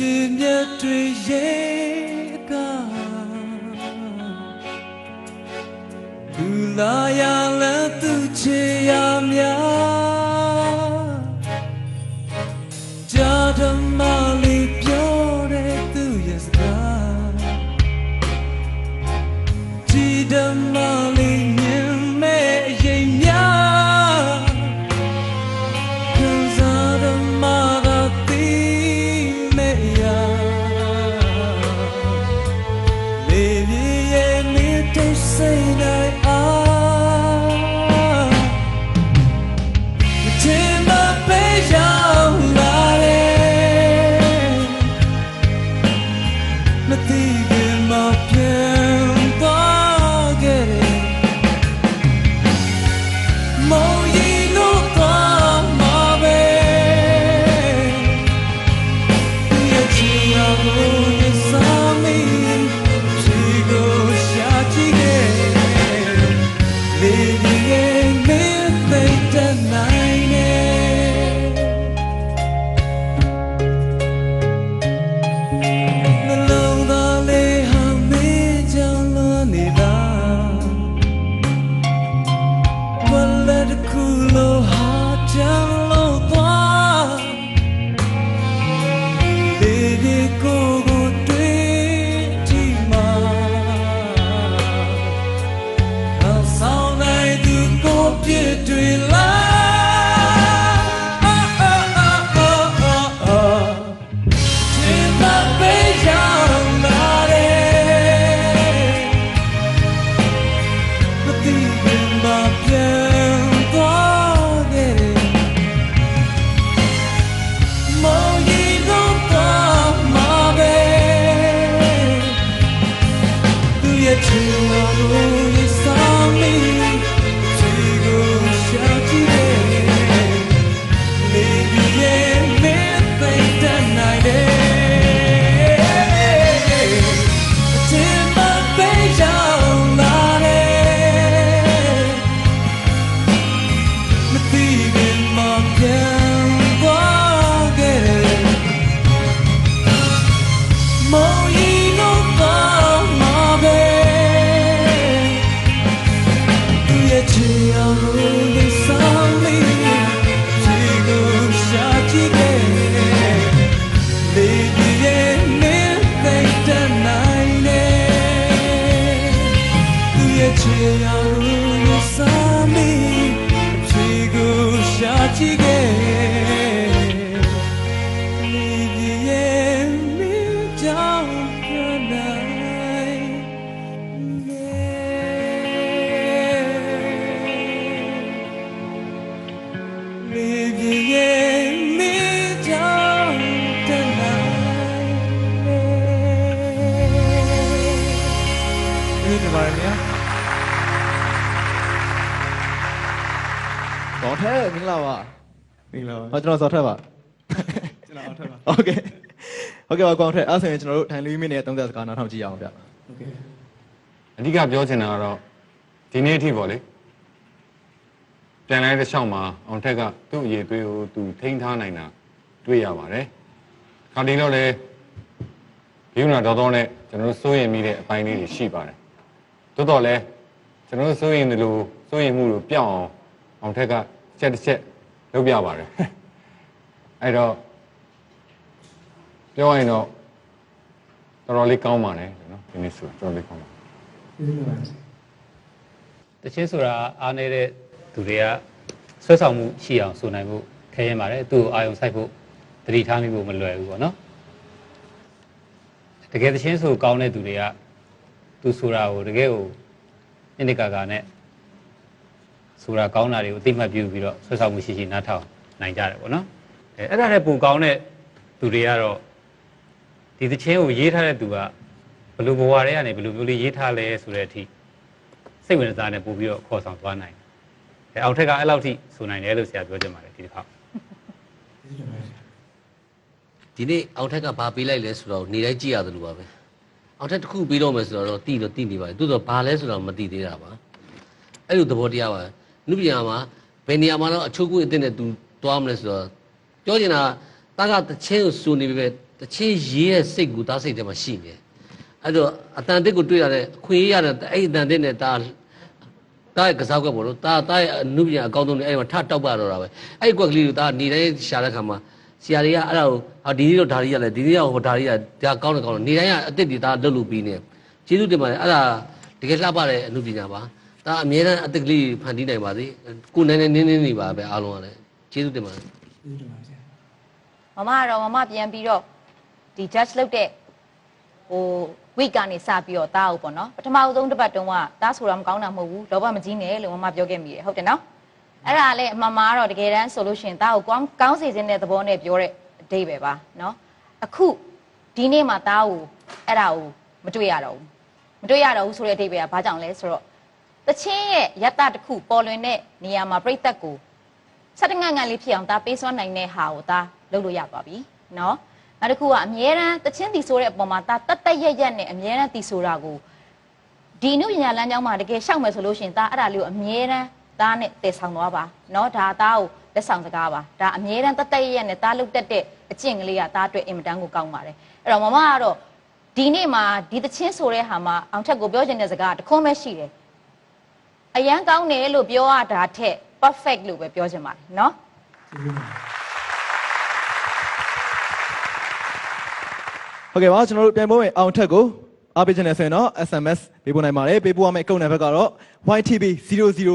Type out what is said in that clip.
ပင်ရှင်မြတ်တွေရဲ့ကသူလာရ တို့စိ Good, Larnia. ဗျာ တော့ထဲမင်္ဂလာပါ မင်္ဂလာပါ ဟောကျွန်တော်စောထက်ပါ ကျွန်တော်အောက်ထပ်ပါ โอเคโอเคပါကောင်းထက်အဲ့ဆိုရင်ကျွန်တော်တို့ထိုင်လူမိနစ်30စကားနားထောင်ကြည့်ရအောင်ဗျ โอเค အဓိကပြောချင်တာကတော့ဒီနေ့အထိပေါ့လေပြန်လိုက်တဲ့ရှောင်းမှာအောင်ထက်ကသူ့အရေးသွေးကိုသူထိန်းထားနိုင်တာတွေ့ရပါတယ်ခါဒီတော့လေဘီယူနာတော်တော်နဲ့ကျွန်တော်တို့စိုးရင်မိတဲ့အပိုင်းလေးတွေရှိပါတယ်တိုးတော့လဲကျွန်တော်တို့စိုးရင်တယ်လို့စိုးရင်မှုလို့ပြောင်းအောင် အောင်ထက်ကချက်တစ်ချက်လုပ်ပြပါတယ်အဲ့တော့ပြောရရင်တော့တော်တော်လေးကောင်းပါတယ်နော်ဒီနေ့ဆိုတော်တော်လေးကောင်းပါတယ်ဒီနေ့ပါတချင်းဆိုတာအားနေတဲ့သူတွေကဆွဲဆောင်မှုရှိအောင်ဆိုနိုင်ဖို့ခဲရင်ပါတယ်သူ့ကိုအာယုံဆိုင်ဖို့တတိထားမိဖို့မလွယ်ဘူးပေါ့နော်တကယ်တချင်းဆိုကောင်းတဲ့သူတွေကသူဆိုတာကိုတကယ်ကိုနိနိကာကာနဲ့ ဆိုတာကောင်းတာတွေကိုအသိမှတ်ပြုပြီးတော့ဆွဲဆောင်မှုရှိရှိနားထောင်နိုင်ကြတယ်ပေါ့နော်အဲအဲ့ဒါနဲ့ပုံကောင်းတဲ့သူတွေကတော့ဒီတချင်းကိုရေးထားတဲ့သူကဘယ်လိုဘဝတွေကနေဘယ်လိုမျိုးလေးရေးထားလဲဆိုတဲ့အထိစိတ်ဝင်စားနဲ့ပို့ပြီးတော့ခေါ်ဆောင်သွားနိုင်တယ်။အဲအောင်ထက်ကအဲ့လောက်ထိဆိုနိုင်တယ်လို့ဆရာပြောချင်ပါတယ်ဒီတစ်ခါဒီနေ့ပါဒီနေ့အောင်ထက်ကဘာပေးလိုက်လဲဆိုတော့နေတိုင်းကြည့်ရတယ်လို့ပါပဲအောင်ထက်တစ်ခုပေးတော့မယ်ဆိုတော့တိတော့တိနေပါတယ်သို့တော့ဘာလဲဆိုတော့မသိသေးတာပါအဲ့လိုသဘောတရားပါ နုပညာမှာဘယ်နေရာမှာတော့အချိုးကွေးအစ်တဲ့နဲ့သူသွားမလဲဆိုတော့ပြောချင်တာတာကတချင်းကိုစူနေပြီပဲတတချင်းရေးရဲ့စိတ်ကူသားစိတ်ထဲမှာရှိနေတယ်အဲ့တော့အတန်တစ်ကိုတွေ့ရတဲ့အခွင့်အရေးရတဲ့အဲ့ဒီအတန်တစ်နဲ့ဒါတားရဲ့ကစားကွက်ပေါ့လို့တားတားရဲ့အနုပညာအကောင်းဆုံးနေအဲ့ဒီမှာထတောက်ပါတော့တာပဲအဲ့ဒီကွက်ကလေးကိုတားနေတိုင်းရှာတဲ့ခါမှာဆရာတွေကအဲ့ဒါကိုဟာဒီနေ့တော့ဒါရီရလဲဒီနေ့တော့ဟိုဒါရီရဒါကောင်းတယ်ကောင်းတယ်နေတိုင်းကအစ်စ်တွေဒါလှုပ်လို့ပြီးနေကျေးဇူးတင်ပါတယ်အဲ့ဒါတကယ်လှပတဲ့အနုပညာပါ ဒါအမြဲတမ်းအစ်စ်ကလေးဖန်တီးနိုင်ပါစေကိုယ်နိုင်နေနင်းနေနေပါပဲအားလုံးကလည်းကျေးဇူးတင်ပါတယ်ကျေးဇူးတင်ပါဆရာမမကတော့မမပြန်ပြီးတော့ဒီ judge လုပ်တဲ့ဟို week ကနေစပြီးတော့တားအောင်ပေါ့နော်ပထမအဆုံးတစ်ပတ်တုန်းကတားဆိုတာမကောင်းတာမဟုတ်ဘူးလောဘမကြီးနဲ့လို့မမပြောခဲ့မိတယ်ဟုတ်တယ်နော်အဲ့ဒါလည်းအမှန်မှားတော့တကယ်တမ်းဆိုလို့ရှိရင်တားကိုကောင်းကောင်းစေခြင်းတဲ့သဘောနဲ့ပြောတဲ့အဓိပ္ပာယ်ပါနော်အခုဒီနေ့မှတားကိုအဲ့ဒါကိုမတွေ့ရတော့ဘူးမတွေ့ရတော့ဘူးဆိုတဲ့အဓိပ္ပာယ်ကဘာကြောင့်လဲဆိုတော့ တချင်းရဲ့ရတတစ်ခုပေါ်လွင်တဲ့နေရာမှာပြိသက်ကိုချက်တငန့်ငန့်လေးဖြစ်အောင်ဒါပေးစွမ်းနိုင်တဲ့ဟာကိုဒါလုပ်လို့ရသွားပြီနော်နောက်တစ်ခုကအမြဲတမ်းတချင်းတီဆိုတဲ့အပေါ်မှာဒါတတ်တတ်ရက်ရက်နဲ့အမြဲတမ်းတီဆိုတာကိုဒီနုပညာလမ်းကြောင်းမှာတကယ်ရှောက်မယ်ဆိုလို့ရှင်ဒါအဲ့ဒါလေးကိုအမြဲတမ်းဒါနဲ့တည်ဆောင်သွားပါနော်ဒါဒါကိုလက်ဆောင်စကားပါဒါအမြဲတမ်းတတ်တတ်ရက်ရက်နဲ့ဒါလုတ်တက်တဲ့အကျင့်ကလေးကဒါအတွက်အင်မတန်ကိုကောင်းပါတယ်အဲ့တော့မမကတော့ဒီနေ့မှာဒီတချင်းဆိုတဲ့ဟာမှာအောင်ထက်ကိုပြောချင်တဲ့စကားတခွန်းပဲရှိတယ် အရန်ကောင်းတယ်လို့ပြောရတာထက် perfect လို့ပဲပြောချင်ပါတယ်เนาะ ကျေးဇူးတင်ပါ ဟုတ်ကဲ့ပါကျွန်တော်တို့ပြန်ပို့ရင်အောင်ထက်ကိုအားပေးခြင်းနဲ့ဆိုရင်တော့ SMS ပေးပို့နိုင်ပါတယ်ပေးပို့ရမယ့်အကုတ်နံပါတ်ကတော့ YTB 00